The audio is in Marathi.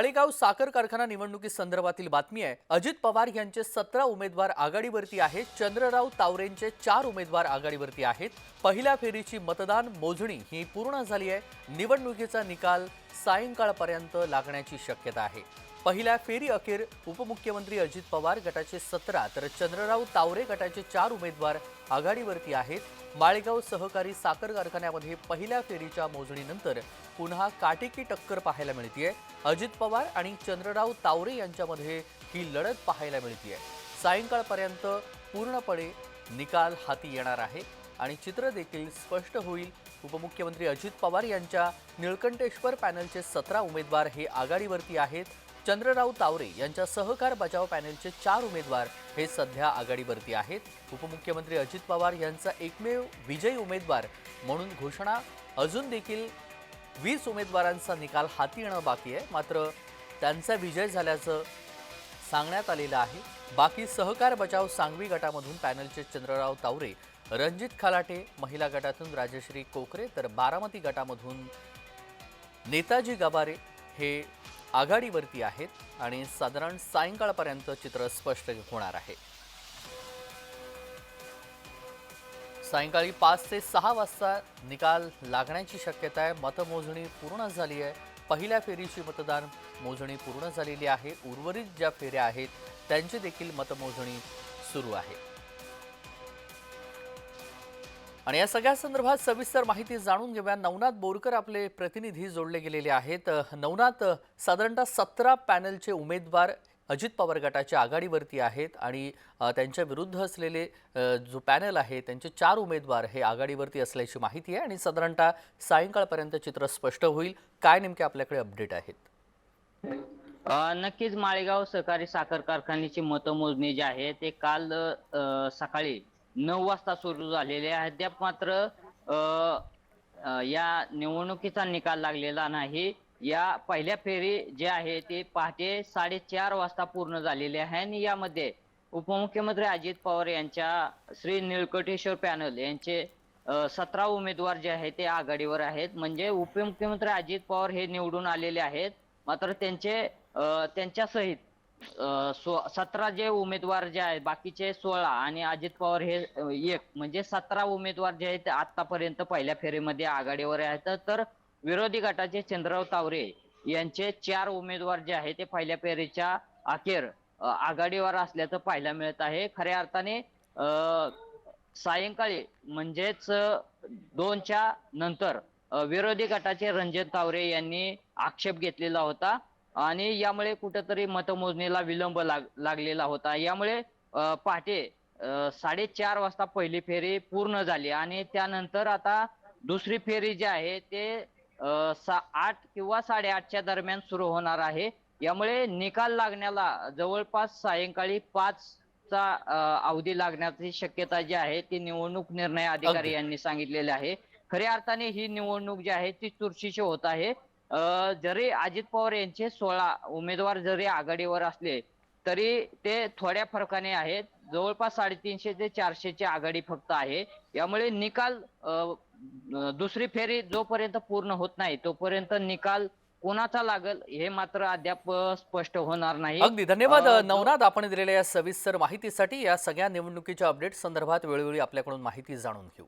माळेगाव साखर कारखाना निवडणुकीसंदर्भातील बातमी आहे. अजित पवार यांचे सतरा उमेदवार आघाडीवरती आहेत. चंद्रराव तावरेंचे चार उमेदवार आघाडीवरती आहेत. पहिल्या फेरीची मतदान मोजणी ही पूर्ण झाली आहे. निवडणुकीचा निकाल सायंकाळपर्यंत लागण्याची शक्यता आहे. पहिल्या फेरी अखेर उपमुख्यमंत्री अजित पवार गटाचे सतरा तर चंद्रराव तावरे गटाचे चार उमेदवार आघाडीवरती आहेत. माळेगाव सहकारी साखर कारखान्यामध्ये पहिल्या फेरीच्या मोजणीनंतर पुन्हा काटेकी टक्कर पाहायला मिळतीये. अजित पवार आणि चंद्रराव तावरे यांच्यामध्ये ही लढत पाहायला मिळतीये. सायंकाळपर्यंत पूर्णपणे निकाल हाती येणार आहे आणि चित्र देखील स्पष्ट होईल. उपमुख्यमंत्री अजित पवार यांच्या निळकंठेश्वर पॅनलचे सतरा उमेदवार हे आघाडीवरती आहेत. चंद्रराव तावरे यांच्या सहकार बचाव पॅनलचे चार उमेदवार हे सध्या आघाडीवरती आहेत. उपमुख्यमंत्री अजित पवार यांचा एकमेव विजयी उमेदवार म्हणून घोषणा. अजून देखील वीस उमेदवारांचा निकाल हाती येणं बाकी आहे. मात्र त्यांचा विजय झाल्याचं सांगण्यात आलेलं आहे. बाकी सहकार बचाव सांगवी गटामधून पॅनलचे चंद्रराव तावरे रणजित खलाटे महिला गटातून राजश्री कोकरे तर बारामती गटामधून नेताजी गबारे हे आघाडीवरती आहेत आणि साधारण सायंकाळपर्यंत चित्र स्पष्ट होणार आहे. सायंकाळी पाच ते सहा वाजता निकाल लागण्याची शक्यता आहे. मतमोजणी पूर्ण झाली आहे. पहिल्या फेरीची मतदान मोजणी पूर्ण झालेली आहे. उर्वरित ज्या फेऱ्या आहेत त्यांची देखील मतमोजणी सुरू आहे. आणि या सगळ्या संदर्भात सविस्तर माहिती जाणून घेऊया. नवनाथ बोरकर आपले प्रतिनिधी जोडले गेलेले आहेत. नवनाथ साधारणतः सतरा पॅनलचे उमेदवार अजित पवार गटाच्या आघाडीवरती आहेत आणि त्यांच्या विरुद्ध असलेले जो पॅनल आहे त्यांचे चार उमेदवार हे आघाडीवरती असल्याची माहिती आहे आणि साधारणतः सायंकाळपर्यंत चित्र स्पष्ट होईल. काय नेमके आपल्याकडे अपडेट आहेत? नक्कीच माळेगाव सहकारी साखर कारखान्याची मतमोजणी जी आहे ते काल सकाळी नऊ वाजता सुरू झालेले अद्याप मात्र अ, या निवडणुकीचा निकाल लागलेला नाही. या पहिल्या फेरी जे आहे ते पहाटे साडेचार वाजता पूर्ण झालेली आहे. आणि यामध्ये उपमुख्यमंत्री अजित पवार यांच्या श्री निळकंठेश्वर पॅनल यांचे सतरा उमेदवार जे आहेत ते आघाडीवर आहेत. म्हणजे उपमुख्यमंत्री अजित पवार हे निवडून आलेले आहेत. मात्र त्यांचे त्यांच्यासहित सतरा जे उमेदवार जे आहेत बाकीचे सोळा आणि अजित पवार हे एक. म्हणजे सतरा उमेदवार जे आहेत ते आतापर्यंत पहिल्या फेरीमध्ये आघाडीवर आहेत. तर विरोधी गटाचे चंद्रराव तावरे यांचे चार उमेदवार जे आहेत ते पहिल्या फेरीच्या अखेर आघाडीवर असल्याचं पाहायला मिळत आहे. खऱ्या अर्थाने सायंकाळी म्हणजेच दोनच्या नंतर विरोधी गटाचे रंजन तावरे यांनी आक्षेप घेतलेला होता. आणि यामुळे कुठेतरी मतमोजणीला विलंब लाग लागलेला होता. यामुळे पहाटे साडेचार वाजता पहिली फेरी पूर्ण झाली आणि त्यानंतर आता दुसरी फेरी जी आहे ते आठ किंवा साडेआठच्या दरम्यान सुरू होणार आहे. यामुळे निकाल लागण्याला जवळपास सायंकाळी पाच चा अवधी लागण्याची शक्यता जी आहे ती निवडणूक निर्णय अधिकारी. यांनी सांगितलेली आहे. खऱ्या अर्थाने ही निवडणूक जी आहे ती चुरशीची होत आहे. जरी अजित पवार यांचे सोळा उमेदवार जरी आघाडीवर असले तरी ते थोड्या फरकाने आहेत. जवळपास साडेतीनशे ते चारशेची आघाडी फक्त आहे. यामुळे निकाल दुसरी फेरी जोपर्यंत पूर्ण होत नाही तोपर्यंत निकाल कोणाचा लागल हे मात्र अद्याप स्पष्ट होणार नाही. अगदी. धन्यवाद नवनाथ. आपण दिलेल्या या सविस्तर माहितीसाठी या सगळ्या निवडणुकीच्या अपडेट संदर्भात वेळोवेळी आपल्याकडून माहिती जाणून घेऊ.